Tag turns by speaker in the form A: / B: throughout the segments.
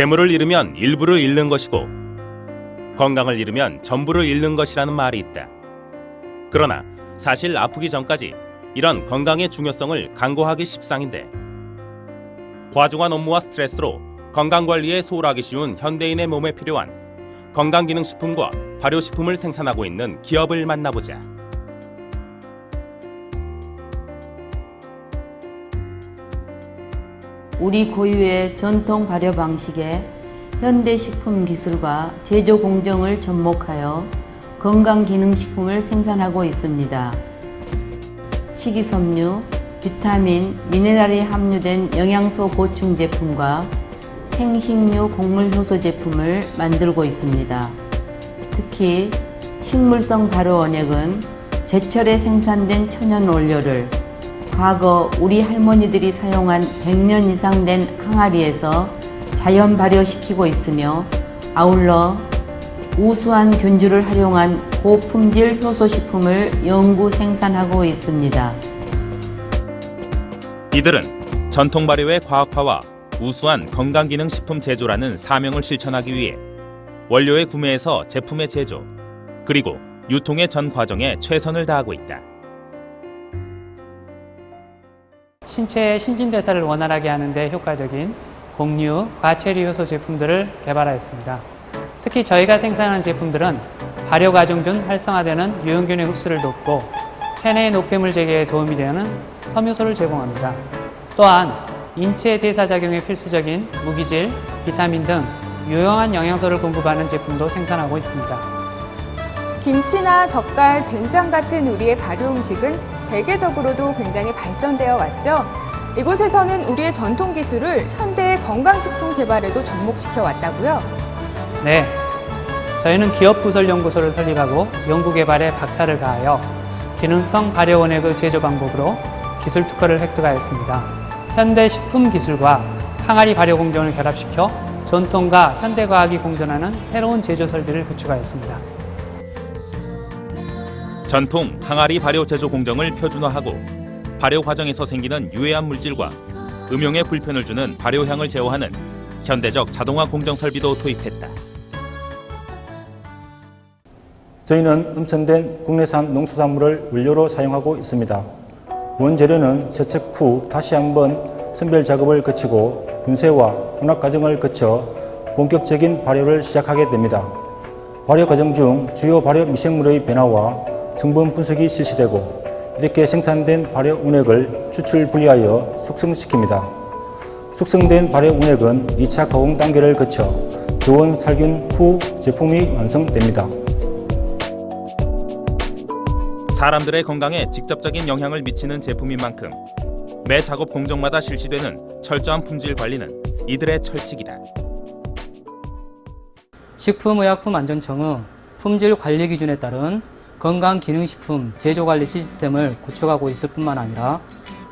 A: 재물을 잃으면 일부를 잃는 것이고 건강을 잃으면 전부를 잃는 것이라는 말이 있다. 그러나 사실 아프기 전까지 이런 건강의 중요성을 강구하기 십상인데 과중한 업무와 스트레스로 건강 관리에 소홀하기 쉬운 현대인의 몸에 필요한 건강기능식품과 발효식품을 생산하고 있는 기업을 만나보자.
B: 우리 고유의 전통 발효 방식에 현대 식품 기술과 제조 공정을 접목하여 건강 기능 식품을 생산하고 있습니다. 식이섬유, 비타민, 미네랄이 함유된 영양소 보충 제품과 생식류 곡물 효소 제품을 만들고 있습니다. 특히 식물성 발효 원액은 제철에 생산된 천연 원료를 과거 우리 할머니들이 사용한 100년 이상 된 항아리에서 자연 발효시키고 있으며 아울러 우수한 균주를 활용한 고품질 효소식품을 연구 생산하고 있습니다.
A: 이들은 전통 발효의 과학화와 우수한 건강기능식품 제조라는 사명을 실천하기 위해 원료의 구매에서 제품의 제조 그리고 유통의 전 과정에 최선을 다하고 있다.
C: 신체의 신진대사를 원활하게 하는데 효과적인 곡류, 과체류 효소 제품들을 개발하였습니다. 특히 저희가 생산하는 제품들은 발효 과정 중 활성화되는 유용균의 흡수를 돕고 체내의 노폐물 제거에 도움이 되는 섬유소를 제공합니다. 또한 인체 대사 작용에 필수적인 무기질, 비타민 등 유용한 영양소를 공급하는 제품도 생산하고 있습니다.
D: 김치나 젓갈, 된장 같은 우리의 발효 음식은 세계적으로도 굉장히 발전되어 왔죠. 이곳에서는 우리의 전통 기술을 현대의 건강식품 개발에도 접목시켜 왔다고요.
C: 네. 저희는 기업 부설 연구소를 설립하고 연구 개발에 박차를 가하여 기능성 발효 원액의 제조 방법으로 기술 특허를 획득하였습니다. 현대 식품 기술과 항아리 발효 공정을 결합시켜 전통과 현대 과학이 공존하는 새로운 제조 설비를 구축하였습니다.
A: 전통 항아리 발효 제조 공정을 표준화하고 발효 과정에서 생기는 유해한 물질과 음용에 불편을 주는 발효향을 제어하는 현대적 자동화 공정 설비도 도입했다.
E: 저희는 음선된 국내산 농수산물을 원료로 사용하고 있습니다. 원재료는 세척 후 다시 한번 선별 작업을 거치고 분쇄와 혼합 과정을 거쳐 본격적인 발효를 시작하게 됩니다. 발효 과정 중 주요 발효 미생물의 변화와 성분 분석이 실시되고 이렇게 생산된 발효 운액을 추출 분리하여 숙성시킵니다. 숙성된 발효 운액은 2차 가공 단계를 거쳐 저온 살균 후 제품이 완성됩니다.
A: 사람들의 건강에 직접적인 영향을 미치는 제품인 만큼 매 작업 공정마다 실시되는 철저한 품질 관리는 이들의 철칙이다.
C: 식품의약품안전청의 품질 관리 기준에 따른 건강기능식품 제조관리 시스템을 구축하고 있을 뿐만 아니라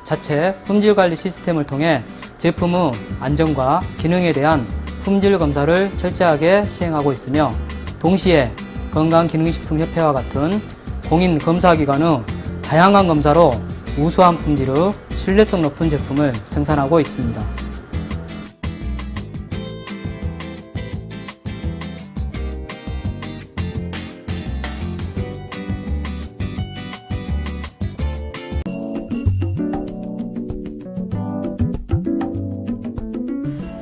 C: 자체 품질 관리 시스템을 통해 제품의 안전과 기능에 대한 품질 검사를 철저하게 시행하고 있으며 동시에 건강기능식품협회와 같은 공인 검사기관의 다양한 검사로 우수한 품질의 신뢰성 높은 제품을 생산하고 있습니다.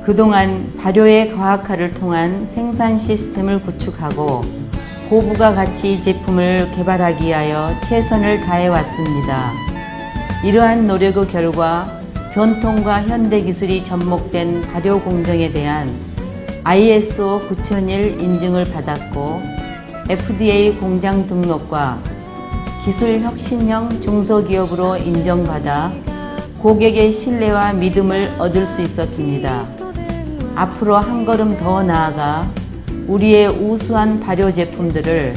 B: 그동안 발효의 과학화를 통한 생산 시스템을 구축하고 고부가 가치 제품을 개발하기 위하여 최선을 다해 왔습니다. 이러한 노력의 결과 전통과 현대 기술이 접목된 발효 공정에 대한 ISO 9001 인증을 받았고 FDA 공장 등록과 기술 혁신형 중소기업으로 인정받아 고객의 신뢰와 믿음을 얻을 수 있었습니다. 앞으로 한 걸음 더 나아가 우리의 우수한 발효 제품들을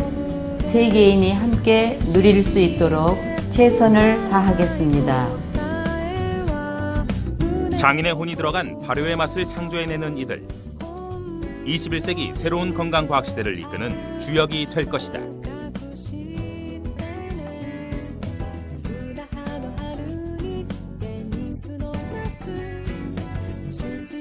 B: 세계인이 함께 누릴 수 있도록 최선을 다하겠습니다.
A: 장인의 혼이 들어간 발효의 맛을 창조해내는 이들. 21세기 새로운 건강과학 시대를 이끄는 주역이 될 것이다. 실제